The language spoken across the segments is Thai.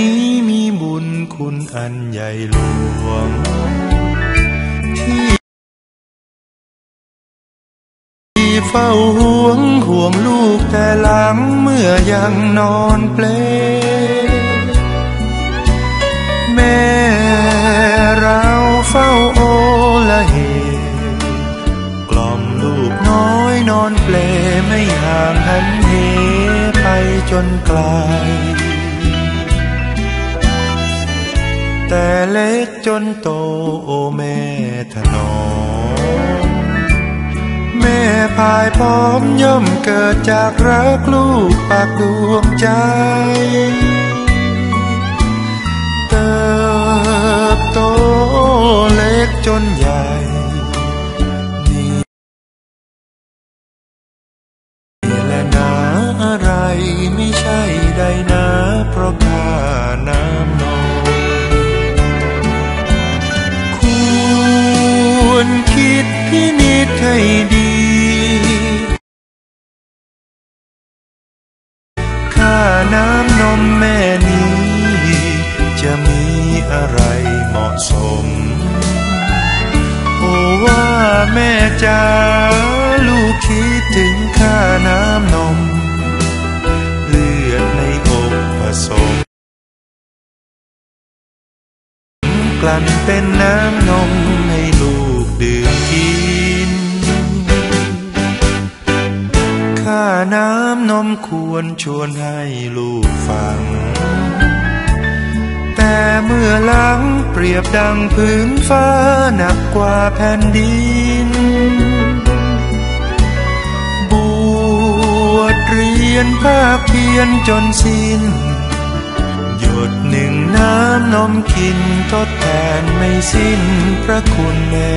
ม่นี้มีบุญคุณอันใหญ่หลวงที่เฝ้าห่วงห่วงลูกแต่หลังเมื่อยังนอนเปลแม่เราเฝ้าโอละเหกล่อมลูกน้อยนอนเปลไม่ห่างหันเหไปจนไกล แต่เล็กจนโตโอแม่ถนอมแม่พายพร้อมย่อมเกิดจากรักลูกปากดวงใจ วรคิดพินิจให้ดี ค่าน้ำนมแม่นี้ จะมีอะไรเหมาะสม โอ้ว่าแม่จ๋าลูกคิดถึงค่าน้ำนม เลือดในอกผสมกลั่นเป็นน้ำนม น้ำนมควรชวนให้ลูกฟัง แต่เมื่อหลังเปรียบดังพื้นฟ้าหนักกว่าแผ่นดิน บวชเรียนภาคเพียนจนสิ้น หยดหนึ่งน้ำนมกินทดแทนไม่สิ้นพระคุณแม่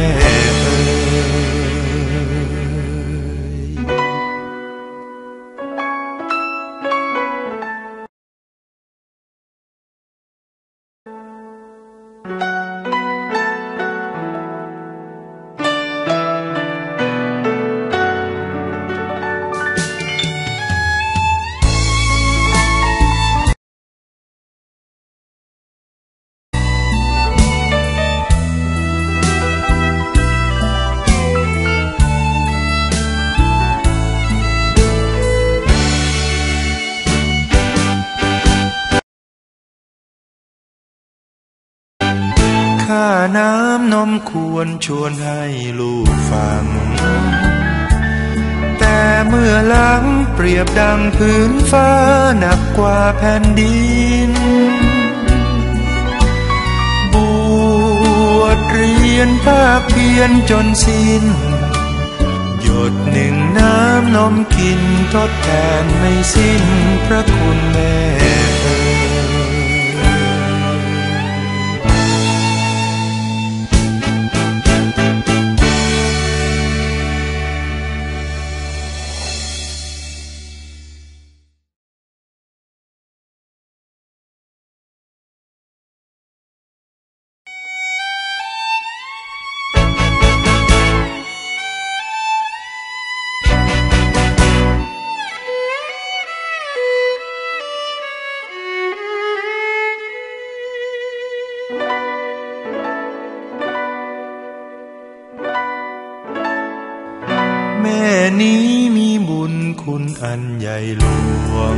น้ำนมควรชวนให้ลูกฟัง แต่เมื่อหลังเปรียบดังพื้นฟ้าหนักกว่าแผ่นดิน บวชเรียนภาคเพียนจนสิ้น หยดหนึ่งน้ำนมกินทดแทนไม่สิ้นพระคุณแม่ แม่นี้มีบุญคุณอันใหญ่หลวง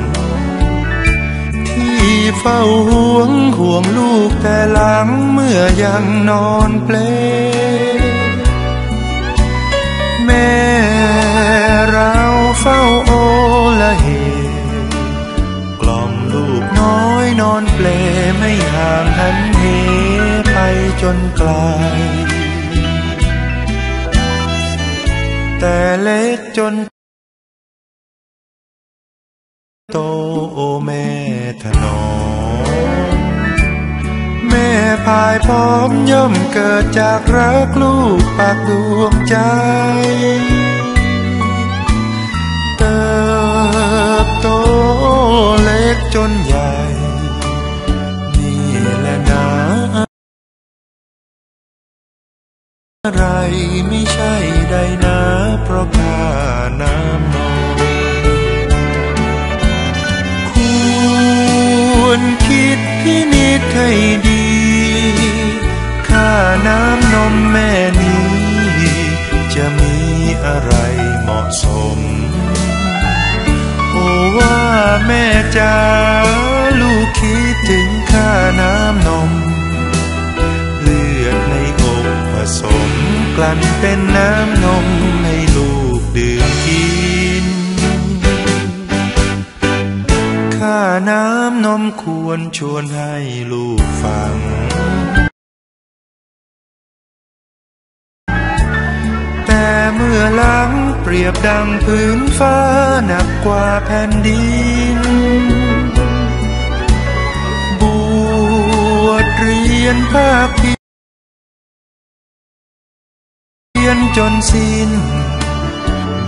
ที่เฝ้าห่วงห่วงลูกแต่หลังเมื่อยังนอนเปล แต่เล็กจนโตโอแม่ถนอมแม่พายพร้อมย่อมเกิดจากรักลูกปากดวงใจ เติบโตเล็กจนใหญ่ นี่แหละนาอะไรไม่ อะไรเหมาะสม โอ้ว่าแม่จ๋าลูกคิดถึงค่าน้ำนม เลือดในอกผสมกลั่นเป็นน้ำนมให้ลูกดื่มกิน ค่าน้ำนมควรชวนให้ลูกฟัง เปรียบดังพื้นฟ้าหนักกว่าแผ่นดิน บวชเรียนภาคเพียนจนสิ้น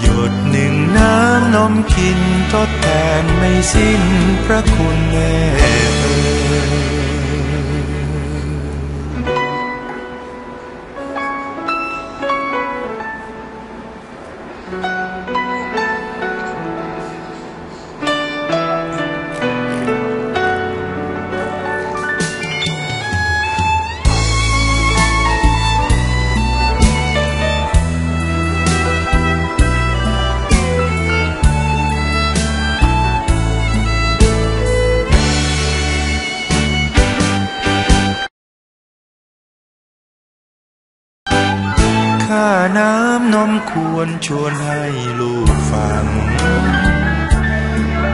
หยดหนึ่งน้ำนมกินทดแทนไม่สิ้นพระคุณแม่ น้ำนมควรชวนให้ลูกฟัง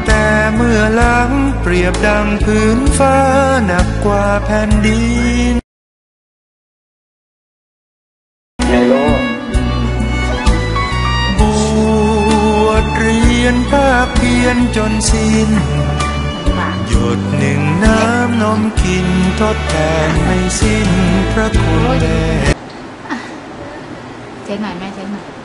แต่เมื่อหลังเปรียบดังพื้นฟ้าหนักกว่าแผ่นดินไงลูกบวชเรียนภาคเพียนจนสิ้น หยดหนึ่งน้ำนมกินทดแทนไม่สิ้นพระคุณแม่ เช็คหน่อยแม่เช็คหน่อย